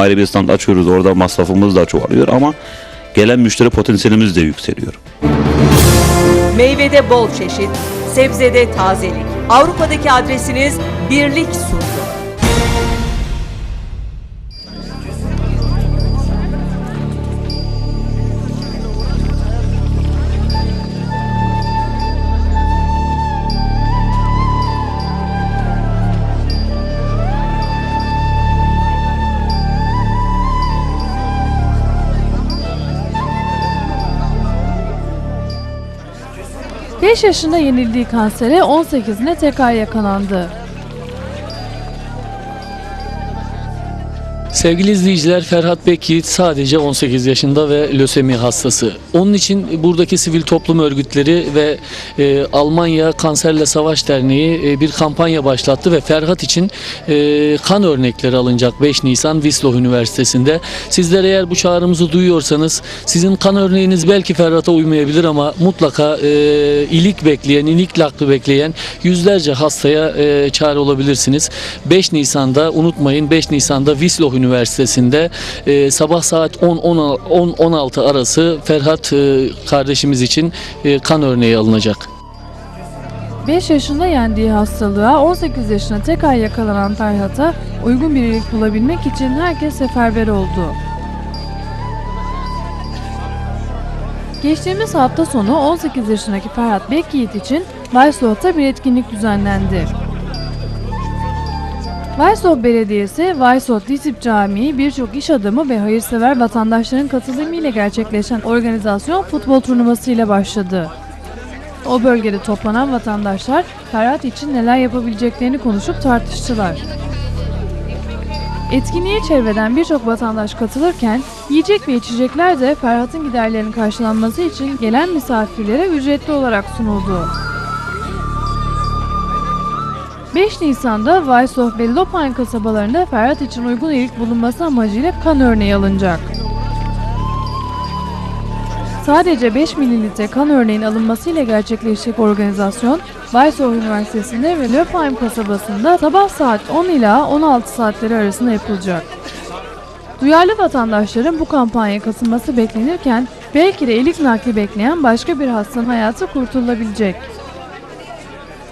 Ayrı bir stand açıyoruz orada masrafımız da çoğalıyor ama gelen müşteri potansiyelimiz de yükseliyor. Meyvede bol çeşit, sebzede tazelik. Avrupa'daki adresiniz Birlik Sur. 5 yaşında yenildiği kansere 18'ine tekrar yakalandı. Sevgili izleyiciler Ferhat Bekyiğit sadece 18 yaşında ve lösemi hastası. Onun için buradaki sivil toplum örgütleri ve e, Almanya Kanserle Savaş Derneği e, bir kampanya başlattı ve Ferhat için e, kan örnekleri alınacak 5 Nisan Wiesloch Üniversitesi'nde. Sizler eğer bu çağrımızı duyuyorsanız sizin kan örneğiniz belki Ferhat'a uymayabilir ama mutlaka e, ilik bekleyen, ilik nakli bekleyen yüzlerce hastaya e, çare olabilirsiniz. 5 Nisan'da unutmayın 5 Nisan'da Wiesloch Üniversitesi'nde e, sabah saat 10-16 arası Ferhat e, kardeşimiz için e, kan örneği alınacak. 5 yaşında yendiği hastalığa 18 yaşına tekrar yakalanan Ferhat'a uygun bir iyilik bulabilmek için herkes seferber oldu. Geçtiğimiz hafta sonu 18 yaşındaki Ferhat Bekyiğit için Weissloh'ta bir etkinlik düzenlendi. Weissloh Belediyesi, Weissloh Disip Camii birçok iş adamı ve hayırsever vatandaşların katılımıyla gerçekleşen organizasyon futbol turnuvası ile başladı. O bölgede toplanan vatandaşlar Ferhat için neler yapabileceklerini konuşup tartıştılar. Etkinliğe çevreden birçok vatandaş katılırken yiyecek ve içecekler de Ferhat'ın giderlerinin karşılanması için gelen misafirlere ücretli olarak sunuldu. 5 Nisan'da Weisshof ve Lopheim kasabalarında Ferhat için uygun iyilik bulunması amacıyla kan örneği alınacak. Sadece 5 mililitre kan örneğin alınmasıyla gerçekleşecek organizasyon, Weisshof Üniversitesi'nde ve Lopheim kasabasında sabah saat 10 ila 16 saatleri arasında yapılacak. Duyarlı vatandaşların bu kampanyaya katılması beklenirken belki de iyilik nakli bekleyen başka bir hastanın hayatı kurtulabilecek.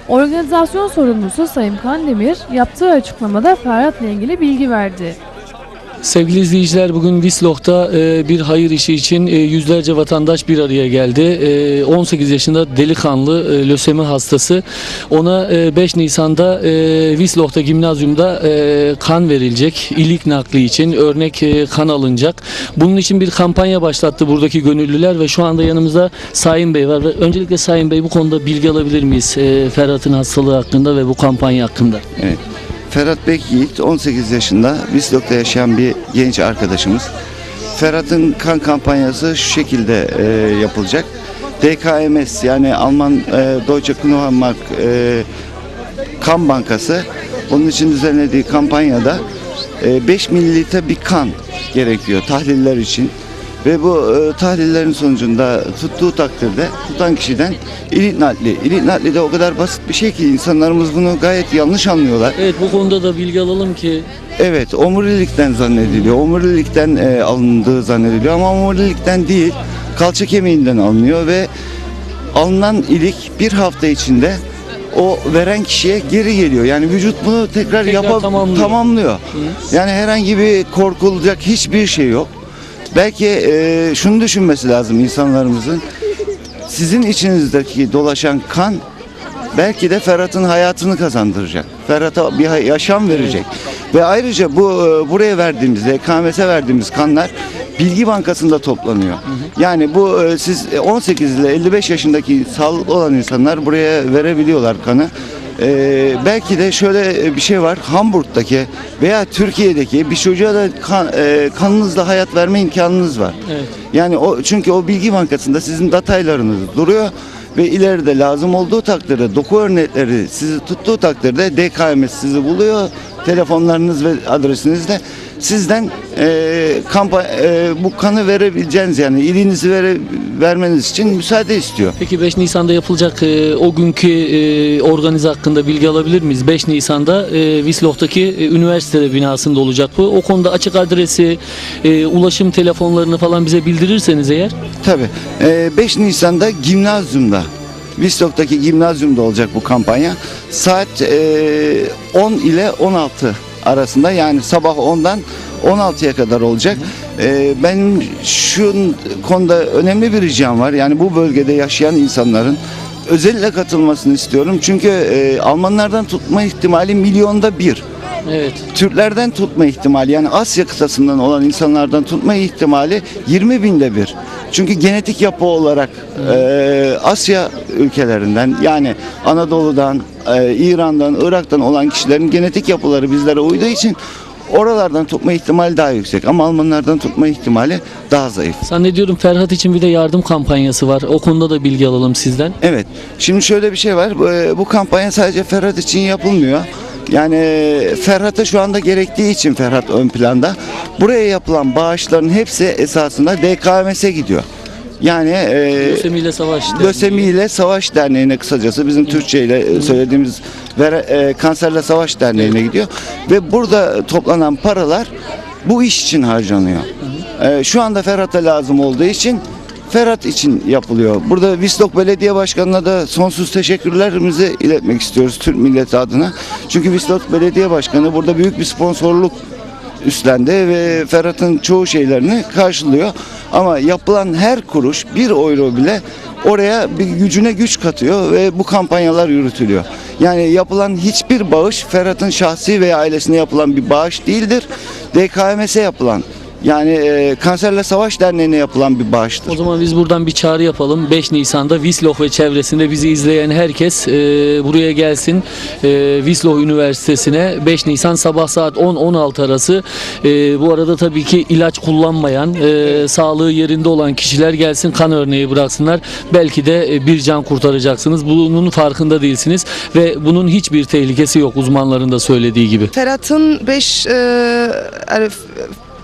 Organizasyon sorumlusu Sayın Kandemir yaptığı açıklamada Ferhat'la ilgili bilgi verdi. Sevgili izleyiciler bugün Wiesloch'ta e, bir hayır işi için e, yüzlerce vatandaş bir araya geldi. E, 18 yaşında delikanlı e, lösemi hastası. Ona e, 5 Nisan'da e, Wiesloch'ta gimnazyumda e, kan verilecek. İlik nakli için örnek e, kan alınacak. Bunun için bir kampanya başlattı buradaki gönüllüler ve şu anda yanımızda Sayın Bey var. Öncelikle Sayın Bey bu konuda bilgi alabilir miyiz? E, Ferhat'ın hastalığı hakkında ve bu kampanya hakkında. Evet. Ferhat Bekyiğit 18 yaşında Wiesloch'ta yaşayan bir genç arkadaşımız. Ferhat'ın kan kampanyası şu şekilde e, yapılacak. DKMS yani Alman e, Deutsche Knochenmark e, kan bankası onun için düzenlediği kampanyada e, 5 mililitre bir kan gerekiyor tahliller için. Ve bu e, tahlillerin sonucunda tuttuğu takdirde tutan kişiden ilik nakli. İlik nakli de o kadar basit bir şey ki insanlarımız bunu gayet yanlış anlıyorlar. Evet bu konuda da bilgi alalım ki Evet, omurilikten zannediliyor. Omurilikten e, alındığı zannediliyor ama omurilikten değil, kalça kemiğinden alınıyor ve alınan ilik bir hafta içinde o veren kişiye geri geliyor. Yani vücut bunu tekrar, Tekrar yapa- tamamlıyor. tamamlıyor. Yani herhangi bir korkulacak hiçbir şey yok. Belki e, şunu düşünmesi lazım insanlarımızın. Sizin içinizdeki dolaşan kan belki de Ferhat'ın hayatını kazandıracak. Ferhat'a bir yaşam verecek. Ve ayrıca bu e, buraya verdiğimiz, EKMS'e verdiğimiz kanlar bilgi bankasında toplanıyor. Yani bu e, siz e, 18 ile 55 yaşındaki sağlıklı olan insanlar buraya verebiliyorlar kanı. E, belki de şöyle e, bir şey var. Hamburg'daki veya Türkiye'deki bir çocuğa da kan, e, kanınızla hayat verme imkanınız var. Evet. Yani o çünkü o bilgi bankasında sizin detaylarınız duruyor ve ileride lazım olduğu takdirde doku örnekleri sizi tuttuğu takdirde DKMS sizi buluyor. Telefonlarınız ve adresinizle sizden e, kampa, e, bu kanı verebileceğiniz yani iliğinizi vere, vermeniz için müsaade istiyor. Peki 5 Nisan'da yapılacak e, o günkü e, organize hakkında bilgi alabilir miyiz? 5 Nisan'da e, Wislow'taki e, üniversite binasında olacak bu. O konuda açık adresi, e, ulaşım telefonlarını falan bize bildirirseniz eğer. Tabii. E, 5 Nisan'da gimnazyumda Wistock'taki gimnazyumda olacak bu kampanya. Saat e, 10 ile 16 arasında yani sabah 10'dan 16'ya kadar olacak. E, benim şu konuda önemli bir ricam var. Yani bu bölgede yaşayan insanların özellikle katılmasını istiyorum. Çünkü e, Almanlardan tutma ihtimali milyonda bir. Evet. Türklerden tutma ihtimali yani Asya kıtasından olan insanlardan tutma ihtimali 20 binde bir. Çünkü genetik yapı olarak e, Asya ülkelerinden yani Anadolu'dan, e, İran'dan, Irak'tan olan kişilerin genetik yapıları bizlere uyduğu için oralardan tutma ihtimali daha yüksek ama Almanlardan tutma ihtimali daha zayıf. Zannediyorum Ferhat için bir de yardım kampanyası var. O konuda da bilgi alalım sizden. Evet. Şimdi şöyle bir şey var. Bu, bu kampanya sadece Ferhat için yapılmıyor. Yani Ferhat'a şu anda gerektiği için Ferhat ön planda. Buraya yapılan bağışların hepsi esasında DKMS'e gidiyor. Yani e, Lösemi ile Savaş. Derneği. Lösemi ile Savaş Derneği'ne kısacası bizim Türkçe ile söylediğimiz Vere, e, Kanserle Savaş Derneği'ne gidiyor. Ve burada toplanan paralar bu iş için harcanıyor. E, şu anda Ferhat'a lazım olduğu için Ferhat için yapılıyor. Burada Vistok Belediye Başkanı'na da sonsuz teşekkürlerimizi iletmek istiyoruz Türk milleti adına. Çünkü Vistok Belediye Başkanı burada büyük bir sponsorluk üstlendi ve Ferhat'ın çoğu şeylerini karşılıyor. Ama yapılan her kuruş bir euro bile oraya bir gücüne güç katıyor ve bu kampanyalar yürütülüyor. Yani yapılan hiçbir bağış Ferhat'ın şahsi veya ailesine yapılan bir bağış değildir. DKMS'e yapılan yani e, Kanserle Savaş Derneği'ne yapılan bir bağıştır. O zaman biz buradan bir çağrı yapalım. 5 Nisan'da Wiesloch ve çevresinde bizi izleyen herkes e, buraya gelsin. E, Wiesloch Üniversitesi'ne 5 Nisan sabah saat 10-16 arası. E, bu arada tabii ki ilaç kullanmayan, e, sağlığı yerinde olan kişiler gelsin kan örneği bıraksınlar. Belki de e, bir can kurtaracaksınız. Bunun farkında değilsiniz ve bunun hiçbir tehlikesi yok uzmanların da söylediği gibi. Ferhat'ın 5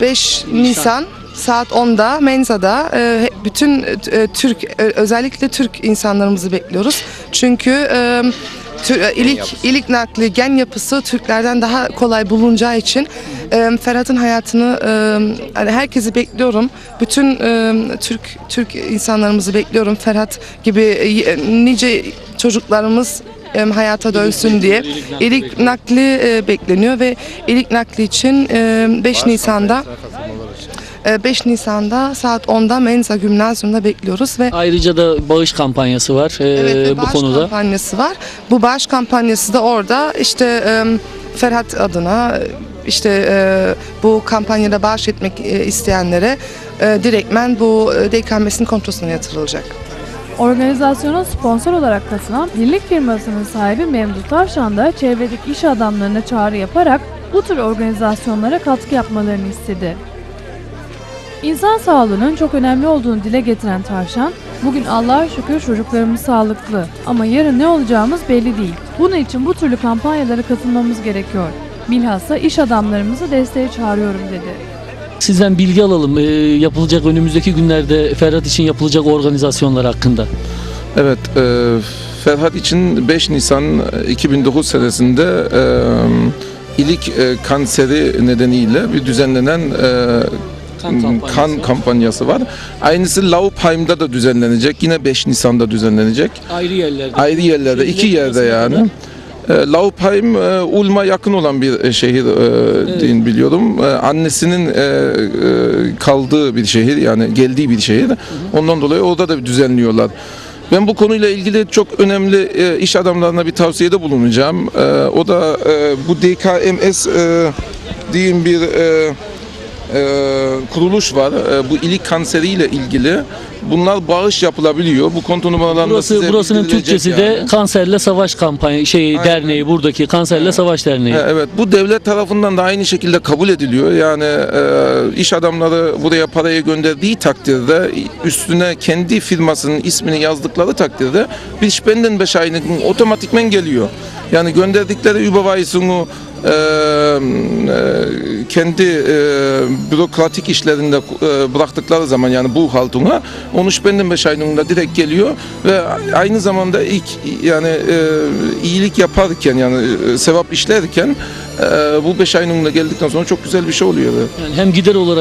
5 Nisan saat 10'da Menza'da e, bütün e, Türk e, özellikle Türk insanlarımızı bekliyoruz. Çünkü e, e, ilik ilik nakli gen yapısı Türklerden daha kolay bulunacağı için e, Ferhat'ın hayatını e, hani herkesi bekliyorum. Bütün e, Türk Türk insanlarımızı bekliyorum. Ferhat gibi e, nice çocuklarımız e, hayata dönsün diye ilik nakli e, bekleniyor ve ilik nakli için e, 5 Nisan'da e, 5 Nisan'da saat 10'da Menza Gümnazyum'da bekliyoruz ve Ayrıca da bağış kampanyası var e, evet, ve bu bağış konuda. kampanyası var. Bu bağış kampanyası da orada işte e, Ferhat adına e, işte e, bu kampanyada bağış etmek e, isteyenlere e, direktmen bu e, DKMS'in kontrolüne yatırılacak. Organizasyona sponsor olarak katılan birlik firmasının sahibi Memduh Tavşan da çevredeki iş adamlarına çağrı yaparak bu tür organizasyonlara katkı yapmalarını istedi. İnsan sağlığının çok önemli olduğunu dile getiren Tavşan, bugün Allah'a şükür çocuklarımız sağlıklı ama yarın ne olacağımız belli değil. Bunun için bu türlü kampanyalara katılmamız gerekiyor. Bilhassa iş adamlarımızı desteğe çağırıyorum dedi. Sizden bilgi alalım. Ee, yapılacak önümüzdeki günlerde Ferhat için yapılacak organizasyonlar hakkında. Evet, e, Ferhat için 5 Nisan 2009 senesinde e, ilik e, kanseri nedeniyle bir düzenlenen e, Kan kampanyası kan var. kampanyası var. Aynısı Laupheim'da da düzenlenecek. Yine 5 Nisan'da düzenlenecek. Ayrı yerlerde. Ayrı yerlerde, iki yerde yani. E, Laupheim e, Ulm'a yakın olan bir e, şehir e, din biliyorum. Annesinin kaldığı bir şehir yani geldiği bir şehir. Ondan dolayı orada da düzenliyorlar. Ben bu konuyla ilgili çok önemli e, iş adamlarına bir tavsiyede bulunacağım. E, o da e, bu DKMS e, diyeyim bir e, kuruluş var. E, bu ilik kanseriyle ilgili. Bunlar bağış yapılabiliyor. Bu kontu numaralarında Burası size burasının Türkçesi de yani. Kanserle Savaş kampanya şey Aynen. derneği buradaki Kanserle Savaş Derneği. Evet bu devlet tarafından da aynı şekilde kabul ediliyor. Yani e, iş adamları buraya parayı gönderdiği takdirde üstüne kendi firmasının ismini yazdıkları takdirde bir Spendenbescheinigung otomatikmen geliyor. Yani gönderdikleri Überweisung'u e, kendi e, bürokratik işlerinde e, bıraktıkları zaman yani bu haltuna 13 benim 5 ayında direkt geliyor ve aynı zamanda ilk yani e, iyilik yaparken yani e, sevap işlerken e, bu 5 ayında geldikten sonra çok güzel bir şey oluyor. Yani hem gider olarak